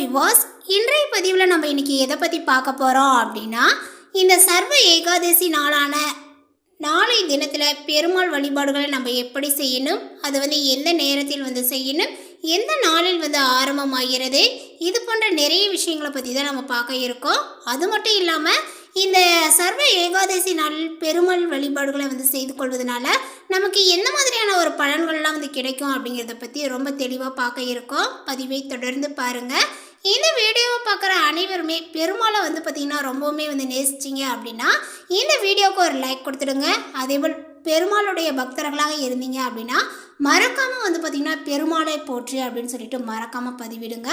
விவாஸ் இன்றைய பதிவில் நம்ம இன்னைக்கு எதை பற்றி பார்க்க போகிறோம் அப்படின்னா இந்த சர்வ ஏகாதசி நாளான நாளை தினத்தில் பெருமாள் வழிபாடுகளை நம்ம எப்படி செய்யணும் அது வந்து எந்த நேரத்தில் வந்து செய்யணும் எந்த நாளில் வந்து ஆரம்பமாகிறது இது போன்ற நிறைய விஷயங்களை பற்றி தான் நம்ம பார்க்க இருக்கோம். அது மட்டும் இல்லாமல் இந்த சர்வ ஏகாதசி நாளில் பெருமாள் வழிபாடுகளை வந்து செய்து கொள்வதனால நமக்கு எந்த மாதிரியான ஒரு பலன்கள்லாம் வந்து கிடைக்கும் அப்படிங்கிறத பற்றி ரொம்ப தெளிவாக பார்க்க இருக்கோம். பதிவை தொடர்ந்து பாருங்கள் இந்த வீடியோவை பார்க்குற அனைவருமே பெருமாளை வந்து பார்த்திங்கன்னா ரொம்பவுமே வந்து நேசிச்சிங்க அப்படின்னா இந்த வீடியோவுக்கு ஒரு லைக் கொடுத்துடுங்க. அதேபோல் பெருமாளுடைய பக்தர்களாக இருந்தீங்க அப்படின்னா மறக்காமல் வந்து பார்த்திங்கன்னா பெருமாளை போற்று அப்படின்னு சொல்லிட்டு மறக்காமல் பதிவிடுங்க.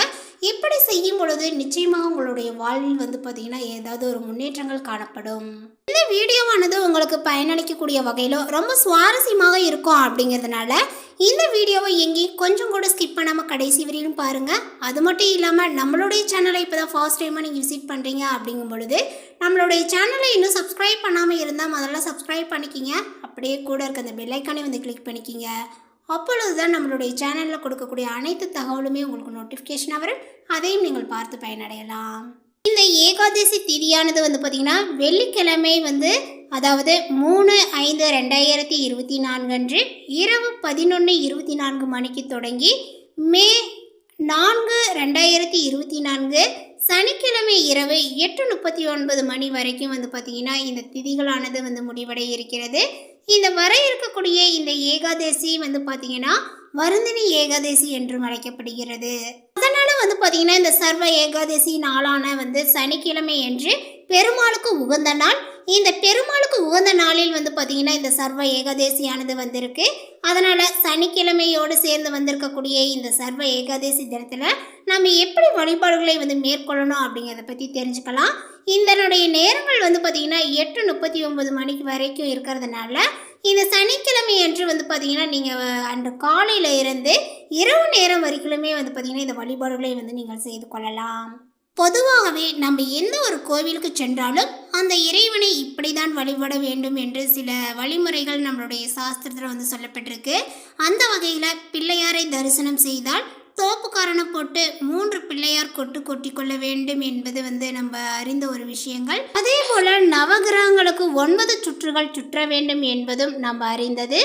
இப்படி செய்யும் பொழுது நிச்சயமாக உங்களுடைய வாழ்வில் வந்து பார்த்திங்கன்னா ஏதாவது ஒரு முன்னேற்றங்கள் காணப்படும். இந்த வீடியோவானது உங்களுக்கு பயனளிக்கக்கூடிய வகையிலோ ரொம்ப சுவாரஸ்யமாக இருக்கும் அப்படிங்கிறதுனால இந்த வீடியோவை எங்கேயும் கொஞ்சம் கூட ஸ்கிப் பண்ணாமல் கடைசி வரையிலும் பாருங்கள் அது மட்டும் இல்லாமல் நம்மளுடைய சேனலை இப்போ தான் ஃபர்ஸ்ட் டைமாக நீங்கள் விசிட் பண்ணுறீங்க அப்படிங்கும் பொழுது நம்மளுடைய சேனலை இன்னும் சப்ஸ்கிரைப் பண்ணாமல் இருந்தால் முதல்ல சப்ஸ்கிரைப் பண்ணிக்கிங்க. அப்படியே கூட இருக்க அந்த பெல்லைக்கானே வந்து கிளிக் பண்ணிக்கிங்க. அப்பொழுது தான் நம்மளுடைய சேனலில் கொடுக்கக்கூடிய அனைத்து தகவலுமே உங்களுக்கு நோட்டிஃபிகேஷனாக வரும். அதையும் நீங்கள் பார்த்து பயனடையலாம். இந்த ஏகாதசி திதியானது வந்து பார்த்திங்கன்னா வெள்ளிக்கிழமை வந்து அதாவது மூணு ஐந்து ரெண்டாயிரத்தி இருபத்தி நான்கு அன்று இரவு பதினொன்று இருபத்தி நான்கு மணிக்கு தொடங்கி மே நான்கு ரெண்டாயிரத்தி இருபத்தி நான்கு சனிக்கிழமை இரவு எட்டு முப்பத்தி ஒன்பது மணி வரைக்கும் வந்து பார்த்திங்கன்னா இந்த திதிகளானது வந்து முடிவடைய இருக்கிறது. இந்த வர இருக்கக்கூடிய இந்த ஏகாதசி வந்து பார்த்திங்கன்னா வருந்தினி ஏகாதசி என்றும் அழைக்கப்படுகிறது. அதனால் வந்து பார்த்திங்கன்னா இந்த சர்வ ஏகாதசி நாளான வந்து சனிக்கிழமை என்று பெருமாளுக்கு உகந்த நாள் இந்த பெருமாளுக்கு உகந்த நாளில் வந்து பார்த்திங்கன்னா இந்த சர்வ ஏகாதேசியானது வந்திருக்கு. அதனால் சனிக்கிழமையோடு சேர்ந்து வந்திருக்கக்கூடிய இந்த சர்வ ஏகாதசி தினத்தில் நம்ம எப்படி வழிபாடுகளை வந்து மேற்கொள்ளணும் அப்படிங்கிறத பற்றி தெரிஞ்சுக்கலாம். இதனுடைய நேரங்கள் வந்து பார்த்திங்கன்னா எட்டு முப்பத்தி ஒன்பது மணிக்கு வரைக்கும் இருக்கிறதுனால இந்த சனிக்கிழமை அன்று வந்து பார்த்திங்கன்னா நீங்கள் அன்று காலையில் இருந்து இரவு நேரம் வரைக்குமே வந்து பார்த்திங்கன்னா இந்த வழிபாடுகளை வந்து நீங்கள் செய்து கொள்ளலாம். பொதுவாகவே நம்ம எந்த ஒரு கோவிலுக்கு சென்றாலும் அந்த இறைவனை இப்படி தான் வழிபட வேண்டும் என்று சில வழிமுறைகள் நம்மளுடைய சாஸ்திரத்தில் வந்து சொல்லப்பட்டிருக்கு. அந்த வகையில் பிள்ளையாரை தரிசனம் செய்தால் தோப்புக்காரனை போட்டு மூன்று பிள்ளையார் கொட்டு கொட்டி கொள்ள வேண்டும் என்பது வந்து நம்ம அறிந்த ஒரு விஷயங்கள். அதே போல நவகிரகங்களுக்கு ஒன்பது சுற்றுகள் சுற்ற வேண்டும் என்பதும் நம்ம அறிந்தது.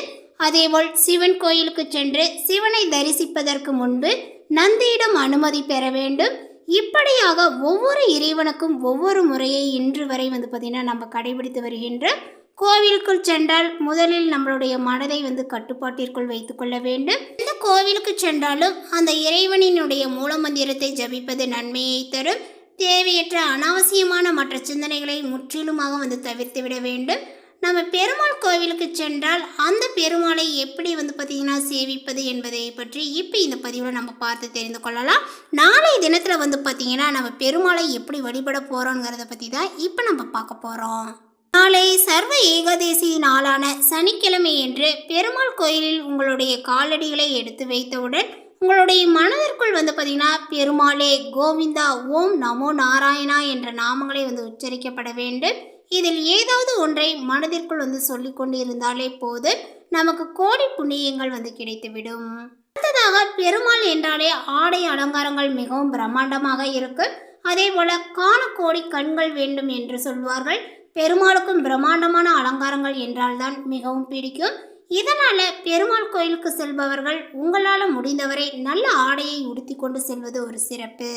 அதேபோல் சிவன் கோயிலுக்கு சென்று சிவனை தரிசிப்பதற்கு முன்பு நந்தியிடம் அனுமதி பெற வேண்டும். இப்படியாக ஒவ்வொரு இறைவனுக்கும் ஒவ்வொரு முறையை இன்று வரை வந்து பார்த்திங்கன்னா நம்ம கடைபிடித்து வருகின்ற கோவிலுக்குள் சென்றால் முதலில் நம்மளுடைய மனதை வந்து கட்டுப்பாட்டிற்குள் வைத்துக்கொள்ள வேண்டும். எந்த கோவிலுக்கு சென்றாலும் அந்த இறைவனினுடைய மூலமந்திரத்தை ஜபிப்பது நன்மையை தரும். தேவையற்ற அனாவசியமான மற்ற சிந்தனைகளை முற்றிலுமாக வந்து தவிர்த்து விட வேண்டும். நம்ம பெருமாள் கோவிலுக்கு சென்றால் அந்த பெருமாளை எப்படி வந்து பார்த்திங்கன்னா சேவிப்பது என்பதை பற்றி இப்போ இந்த பதிவில் நம்ம பார்த்து தெரிந்து கொள்ளலாம். நாளை தினத்தில் வந்து பார்த்திங்கன்னா நம்ம பெருமாளை எப்படி வழிபட போகிறோங்கிறத பற்றி தான் இப்போ நம்ம பார்க்க போகிறோம் நாளை சர்வ ஏகாதசி நாளான சனிக்கிழமை என்று பெருமாள் கோயிலில் உங்களுடைய காலடிகளை எடுத்து வைத்தவுடன் உங்களுடைய மனதிற்குள் வந்து பார்த்திங்கன்னா பெருமாளே கோவிந்தா ஓம் நமோ நாராயணா என்ற நாமங்களை வந்து உச்சரிக்கப்பட வேண்டும். இதில் ஏதாவது ஒன்றை மனதிற்குள் வந்து சொல்லிக்கொண்டு இருந்தாலே போது நமக்கு கோடி புண்ணியங்கள் வந்து கிடைத்துவிடும். அடுத்ததாக பெருமாள் என்றாலே ஆடை அலங்காரங்கள் மிகவும் பிரம்மாண்டமாக இருக்கும் அதே போல காண கோடி கண்கள் வேண்டும் என்று சொல்வார்கள். பெருமாளுக்கும் பிரம்மாண்டமான அலங்காரங்கள் என்றால்தான் மிகவும் பிடிக்கும். இதனால் பெருமாள் கோயிலுக்கு செல்பவர்கள் உங்களால் முடிந்தவரை நல்ல ஆடையை உடுத்தி கொண்டு செல்வது ஒரு சிறப்பு.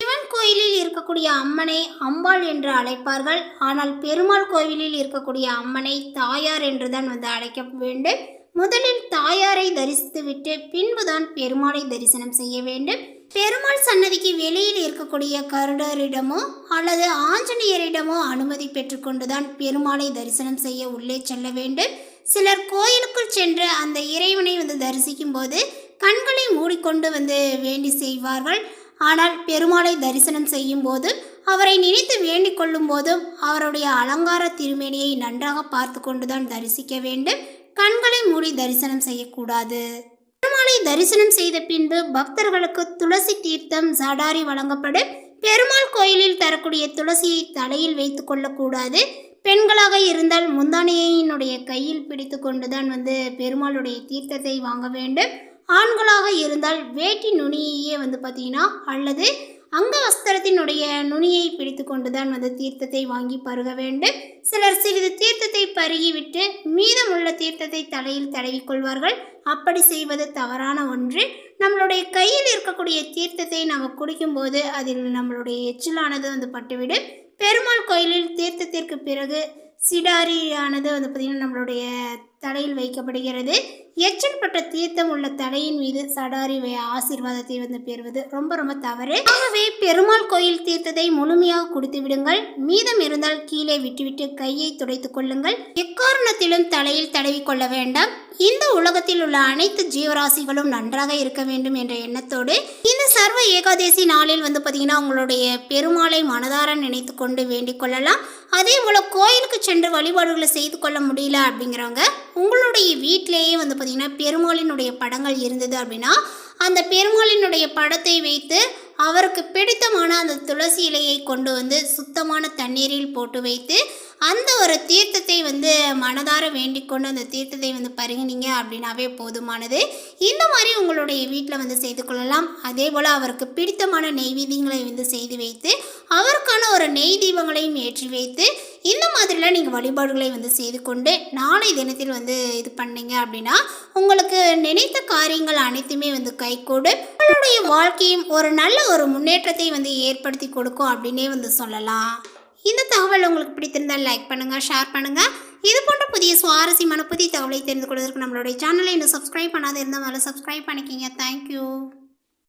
சிவன் கோயிலில் இருக்கக்கூடிய அம்மனை அம்பாள் என்று அழைப்பார்கள். ஆனால் பெருமாள் கோவிலில் இருக்கக்கூடிய அம்மனை தாயார் என்றுதான் வந்து அழைக்க வேண்டும். முதலில் தாயாரை தரிசித்துவிட்டு பின்புதான் பெருமாளை தரிசனம் செய்ய வேண்டும். பெருமாள் சன்னதிக்கு வெளியில் இருக்கக்கூடிய கருடரிடமோ அல்லது ஆஞ்சநேயரிடமோ அனுமதி பெற்றுக்கொண்டுதான் பெருமாளை தரிசனம் செய்ய உள்ளே செல்ல வேண்டும். சிலர் கோயிலுக்குள் சென்று அந்த இறைவனை வந்து தரிசிக்கும் போது கண்களை மூடிக்கொண்டு வந்து வேண்டி செய்வார்கள். ஆனால் பெருமாளை தரிசனம் செய்யும் போது அவரை நினைத்து வேண்டிக் கொள்ளும் போதும் அவருடைய அலங்கார திருமேனியை நன்றாக பார்த்து கொண்டுதான் தரிசிக்க வேண்டும். கண்களை மூடி தரிசனம் செய்யக்கூடாது. பெருமாளை தரிசனம் செய்த பின்பு பக்தர்களுக்கு துளசி தீர்த்தம் சடாரி வழங்கப்படும். பெருமாள் கோயிலில் தரக்கூடிய துளசியை தலையில் வைத்து கொள்ளக்கூடாது. பெண்களாக இருந்தால் முந்தானையினுடைய கையில் பிடித்து கொண்டுதான் வந்து பெருமாளுடைய தீர்த்தத்தை வாங்க வேண்டும். ஆண்களாக இருந்தால் வேட்டி நுனியையே வந்து பார்த்தீங்கன்னா அல்லது அங்க வஸ்திரத்தினுடைய நுனியை பிடித்து கொண்டுதான் வந்து தீர்த்தத்தை வாங்கி பருக வேண்டும். சிலர் சிறிது தீர்த்தத்தை பருகிவிட்டு மீதமுள்ள தீர்த்தத்தை தலையில் தடவிக்கொள்வார்கள். அப்படி செய்வது தவறான ஒன்று. நம்மளுடைய கையில் இருக்கக்கூடிய தீர்த்தத்தை நாம் குடிக்கும்போது அதில் நம்மளுடைய எச்சிலானது வந்து பட்டுவிடும். பெருமாள் கோயிலில் தீர்த்தத்திற்கு பிறகு சிடாரியானது வந்து பார்த்திங்கன்னா நம்மளுடைய தலையில் வைக்கப்படுகிறது. எச்சல் பட்ட தீர்த்தம் உள்ள தலையின் மீது சடாரி ஆசீர்வாதத்தை வந்து பெறுவது ரொம்ப ரொம்ப தவறு. ஆகவே பெருமாள் கோயில் தீர்த்தத்தை முழுமையாக குடித்து விடுங்கள். மீதம் இருந்தால் கீழே விட்டுவிட்டு கையை துடைத்துக் கொள்ளுங்கள். எக்காரணத்திலும் தலையில் தடவி கொள்ள வேண்டாம். இந்த உலகத்தில் உள்ள அனைத்து ஜீவராசிகளும் நன்றாக இருக்க வேண்டும் என்ற எண்ணத்தோடு இந்த சர்வ ஏகாதசி நாளில் வந்து பார்த்தீங்கன்னா உங்களுடைய பெருமாளை மனதார நினைத்து கொண்டு வேண்டிக் கொள்ளலாம். அதே போல் கோயிலுக்கு சென்று வழிபாடுகளை செய்து கொள்ள முடியல அப்படிங்கிறவங்க உங்களுடைய வீட்டிலேயே வந்து பார்த்தீங்கன்னா பெருமாளினுடைய படங்கள் இருந்தது அப்படின்னா அந்த பெருமாளினுடைய படத்தை வைத்து அவருக்கு பிடித்தமான அந்த துளசி இலையை கொண்டு வந்து சுத்தமான தண்ணீரில் போட்டு வைத்து அந்த ஒரு தீர்த்தத்தை வந்து மனதார வேண்டிக் கொண்டு அந்த தீர்த்தத்தை வந்து பருகினீங்க அப்படின்னாவே போதுமானது. இந்த மாதிரி உங்களுடைய வீட்டில் வந்து செய்து கொள்ளலாம். அதே போல் அவருக்கு பிடித்தமான நெய்வேதியங்களை வந்து செய்து வைத்து அவருக்கான ஒரு நெய் தீபங்களையும் ஏற்றி வைத்து இந்த மாதிரிலாம் நீங்கள் வழிபாடுகளை வந்து செய்து கொண்டு நாளை தினத்தில் வந்து இது பண்ணீங்க அப்படின்னா உங்களுக்கு நினைத்த காரியங்கள் அனைத்துமே வந்து கைகூடும் உங்களுடைய வாழ்க்கையும் ஒரு நல்ல ஒரு முன்னேற்றத்தை வந்து ஏற்படுத்தி கொடுக்கும் அப்படின்னே வந்து சொல்லலாம். இந்த தகவல் உங்களுக்கு பிடித்திருந்தால் லைக் பண்ணுங்கள் ஷேர் பண்ணுங்கள் இது போன்ற புதிய சுவாரஸ்யமான புதிய தகவலை தெரிந்து கொள்வதற்கு நம்மளுடைய சேனலை இன்னும் சப்ஸ்கிரைப் பண்ணாத இருந்தால் முதல்ல சப்ஸ்கிரைப் பண்ணிக்கிங்க. தேங்க்யூ